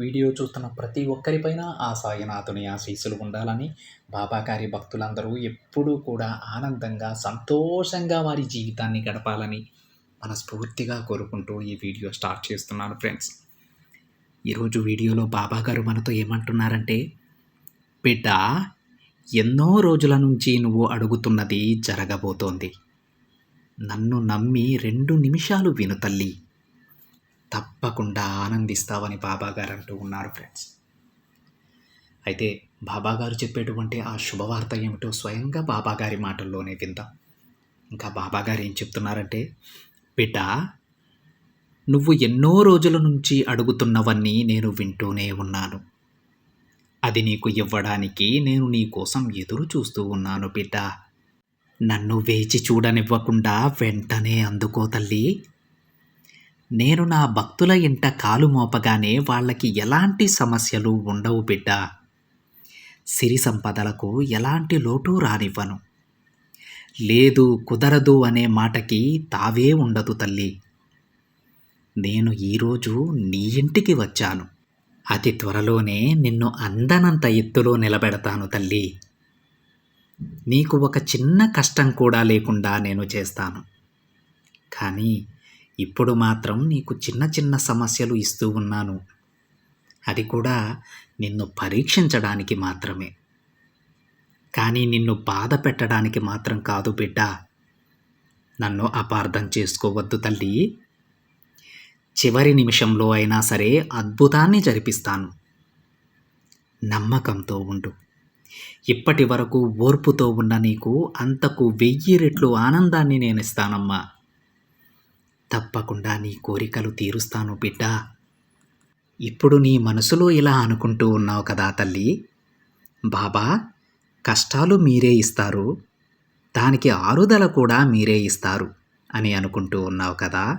Video చూస్తున్న ప్రతి ఒక్కరిపైన ఆ సాయినాథుని ఆశీస్సులు ఉండాలని బాబాగారి భక్తులందరూ ఎప్పుడూ కూడా ఆనందంగా సంతోషంగా వారి జీవితాన్ని గడపాలని మనస్ఫూర్తిగా కోరుకుంటూ ఈ వీడియో స్టార్ట్ చేస్తున్నాను ఫ్రెండ్స్. ఈరోజు వీడియోలో బాబాగారు మనతో ఏమంటున్నారంటే బిడ్డ ఎన్నో రోజుల నుంచి నువ్వు అడుగుతున్నది జరగబోతోంది. నన్ను నమ్మి రెండు నిమిషాలు విను తల్లి. తప్పకుండా ఆనందిస్తావని బాబాగారు అంటూ ఉన్నారు ఫ్రెండ్స్. అయితే బాబాగారు చెప్పేటువంటి ఆ శుభవార్త ఏమిటో స్వయంగా బాబాగారి మాటల్లోనే విందాం. ఇంకా బాబాగారు ఏం చెప్తున్నారంటే బిడ్డ నువ్వు ఎన్నో రోజుల నుంచి అడుగుతున్నవన్నీ నేను వింటూనే ఉన్నాను. అది నీకు ఇవ్వడానికి నేను నీ కోసం ఎదురు చూస్తూ ఉన్నాను బిడ్డ. నన్ను వేచి చూడనివ్వకుండా వెంటనే అందుకో తల్లి. నేను నా భక్తుల ఇంట కాలు మోపగానే వాళ్ళకి ఎలాంటి సమస్యలు ఉండవు బిడ్డ. సిరి సంపదలకు ఎలాంటి లోటు రానివ్వను. లేదు కుదరదు అనే మాటకి తావే ఉండదు తల్లి. నేను ఈరోజు నీ ఇంటికి వచ్చాను. అతి త్వరలోనే నిన్ను అందనంత ఎత్తులో నిలబెడతాను తల్లి. నీకు ఒక చిన్న కష్టం కూడా లేకుండా నేను చేస్తాను. కానీ ఇప్పుడు మాత్రం నీకు చిన్న చిన్న సమస్యలు ఇస్తూ ఉన్నాను. అది కూడా నిన్ను పరీక్షించడానికి మాత్రమే. కానీ నిన్ను బాధ పెట్టడానికి మాత్రం కాదు బిడ్డ. నన్ను అపార్థం చేసుకోవద్దు తల్లి. చివరి నిమిషంలో అయినా సరే అద్భుతాన్ని జరిపిస్తాను. నమ్మకంతో ఉండు. ఇప్పటి వరకు ఓర్పుతో ఉన్న నీకు అంతకు వెయ్యి రెట్లు ఆనందాన్ని నేను ఇస్తానమ్మా తప్పకుండా నీ కోరికలు తీరుస్తాను బిడ్డా. ఇప్పుడు నీ మనసులో ఇలా అనుకుంటూ ఉన్నావు కదా తల్లి. బాబా కష్టాలు మీరే ఇస్తారు. దానికి ఆరుదల కూడా మీరే ఇస్తారు అని అనుకుంటూ ఉన్నావు కదా.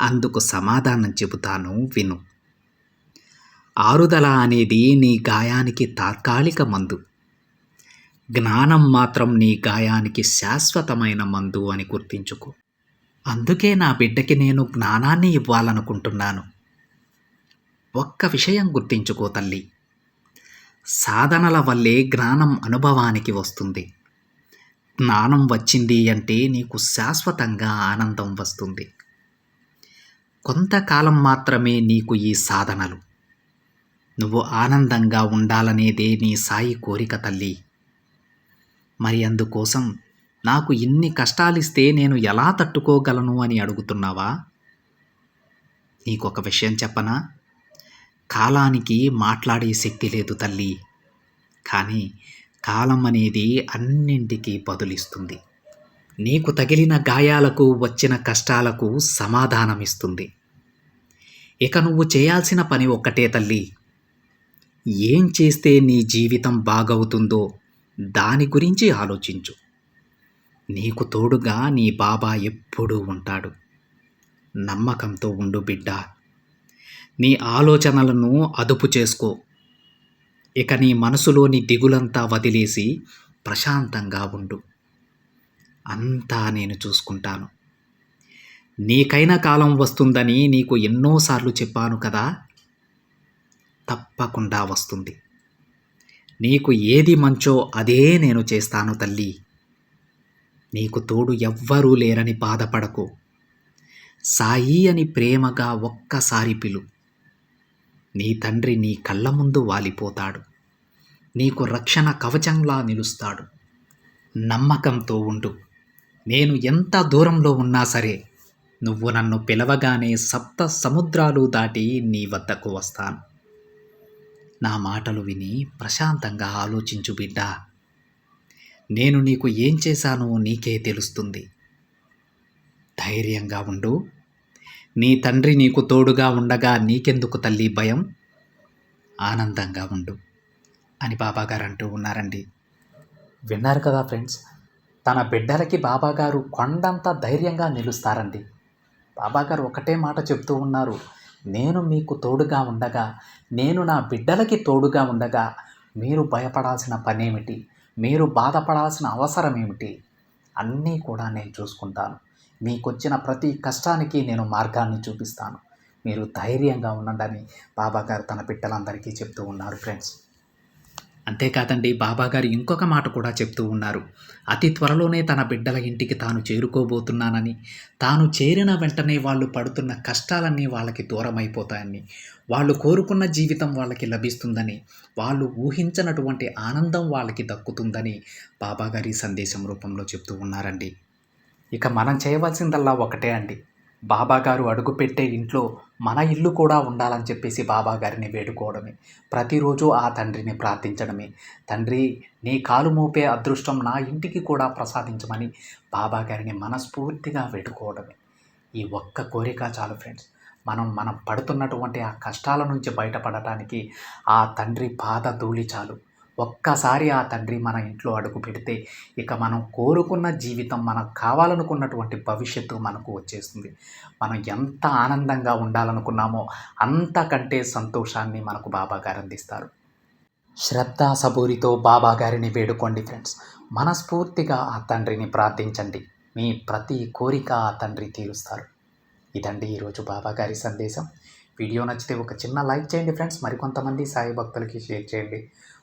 అందుకు సమాధానం చెబుతాను విను. ఆరుదల అనేది నీ గాయానికి తాత్కాలిక మందు. జ్ఞానం మాత్రం నీ గాయానికి శాశ్వతమైన మందు అని గుర్తించుకో. అందుకే నా బిడ్డకి నేను జ్ఞానాన్ని ఇవ్వాలనుకుంటున్నాను. ఒక్క విషయం గుర్తించుకో తల్లి. సాధనల వల్లే జ్ఞానం అనుభవానికి వస్తుంది. జ్ఞానం వచ్చింది అంటే నీకు శాశ్వతంగా ఆనందం వస్తుంది. కొంతకాలం మాత్రమే నీకు ఈ సాధనలు. నువ్వు ఆనందంగా ఉండాలనేదే నీ సాయి కోరిక తల్లి. మరి అందుకోసం నాకు ఇన్ని కష్టాలిస్తే నేను ఎలా తట్టుకోగలను అని అడుగుతున్నావా? నీకొక విషయం చెప్పనా? కాలానికి మాట్లాడే శక్తి లేదు తల్లి. కానీ కాలం అనేది అన్నింటికీ బదులిస్తుంది. నీకు తగిలిన గాయాలకు వచ్చిన కష్టాలకు సమాధానమిస్తుంది. ఇక నువ్వు చేయాల్సిన పని ఒక్కటే తల్లి. ఏం చేస్తే నీ జీవితం బాగవుతుందో దాని గురించి ఆలోచించు. నీకు తోడుగా నీ బాబా ఎప్పుడూ ఉంటాడు. నమ్మకంతో ఉండు బిడ్డ. నీ ఆలోచనలను అదుపు చేసుకో. ఇక నీ మనసులోని దిగులంతా వదిలేసి ప్రశాంతంగా ఉండు. అంతా నేను చూసుకుంటాను. నీకైన కాలం వస్తుందని నీకు ఎన్నోసార్లు చెప్పాను కదా? తప్పకుండా వస్తుంది. నీకు ఏది మంచో అదే నేను చేస్తాను తల్లి. నీకు తోడు ఎవ్వరూ లేరని బాధపడకు. సాయి అని ప్రేమగా ఒక్కసారి పిలు. నీ తండ్రి నీ కళ్ళ ముందు వాలిపోతాడు. నీకు రక్షణ కవచంలా నిలుస్తాడు. నమ్మకంతో ఉండు. నేను ఎంత దూరంలో ఉన్నా సరే నువ్వు నన్ను పిలవగానే సప్త సముద్రాలు దాటి నీ వద్దకు వస్తాను. నా మాటలు విని ప్రశాంతంగా ఆలోచించు బిడ్డా. నేను నీకు ఏం చేశానో నీకే తెలుస్తుంది. ధైర్యంగా ఉండు. నీ తండ్రి నీకు తోడుగా ఉండగా నీకెందుకు తల్లి భయం? ఆనందంగా ఉండు అని బాబాగారు అంటూ ఉన్నారండి. విన్నారు కదా ఫ్రెండ్స్ తన బిడ్డలకి బాబాగారు కొండంత ధైర్యంగా నిలుస్తారండి. బాబాగారు ఒకటే మాట చెప్తూ ఉన్నారు నేను మీకు తోడుగా ఉండగా నేను నా బిడ్డలకి తోడుగా ఉండగా మీరు భయపడాల్సిన పనేమిటి? మీరు బాధపడాల్సిన అవసరం ఏమిటి? అన్నీ కూడా నేను చూసుకుంటాను. మీకు వచ్చిన ప్రతి కష్టానికి నేను మార్గాన్ని చూపిస్తాను. మీరు ధైర్యంగా ఉండండి బాబాగారు తన బిడ్డలందరికీ చెప్తూ ఉన్నారు ఫ్రెండ్స్. అంతేకాదండి బాబాగారు ఇంకొక మాట కూడా చెప్తూ ఉన్నారు. అతి త్వరలోనే తన బిడ్డల ఇంటికి తాను చేరుకోబోతున్నానని. తాను చేరిన వెంటనే వాళ్ళు పడుతున్న కష్టాలన్నీ వాళ్ళకి దూరమైపోతాయని. వాళ్ళు కోరుకున్న జీవితం వాళ్ళకి లభిస్తుందని. వాళ్ళు ఊహించనటువంటి ఆనందం వాళ్ళకి దక్కుతుందని బాబాగారి సందేశం రూపంలో చెప్తూ ఉన్నారండి. ఇక మనం చేయవలసిందల్లా ఒకటే అండి. బాబాగారు అడుగుపెట్టే ఇంట్లో మన ఇల్లు కూడా ఉండాలని చెప్పేసి బాబాగారిని వేడుకోవడమే. ప్రతిరోజు ఆ తండ్రిని ప్రార్థించడమే. తండ్రి నీ కాలు మోపే అదృష్టం నా ఇంటికి కూడా ప్రసాదించమని బాబాగారిని మనస్ఫూర్తిగా వేడుకోవడమే. ఈ ఒక్క కోరిక చాలు ఫ్రెండ్స్. మనం మనం పడుతున్నటువంటి ఆ కష్టాల నుంచి బయటపడటానికి ఆ తండ్రి పాద ధూళి చాలు. ఒక్కసారి ఆ తండ్రి మన ఇంట్లో అడుగు పెడితే ఇక మనం కోరుకున్న జీవితం మనకు కావాలనుకున్నటువంటి భవిష్యత్తు మనకు వచ్చేస్తుంది. మనం ఎంత ఆనందంగా ఉండాలనుకున్నామో అంతకంటే సంతోషాన్ని మనకు బాబాగారు అందిస్తారు. శ్రద్ధ సబూరితో బాబాగారిని వేడుకోండి ఫ్రెండ్స్. మనస్ఫూర్తిగా ఆ తండ్రిని ప్రార్థించండి. మీ ప్రతి కోరిక ఆ తండ్రి తీరుస్తారు. ఇదండి ఈరోజు బాబాగారి సందేశం. వీడియో నచ్చితే ఒక చిన్న లైక్ చేయండి ఫ్రెండ్స్. మరికొంతమంది సాయి భక్తులకి షేర్ చేయండి.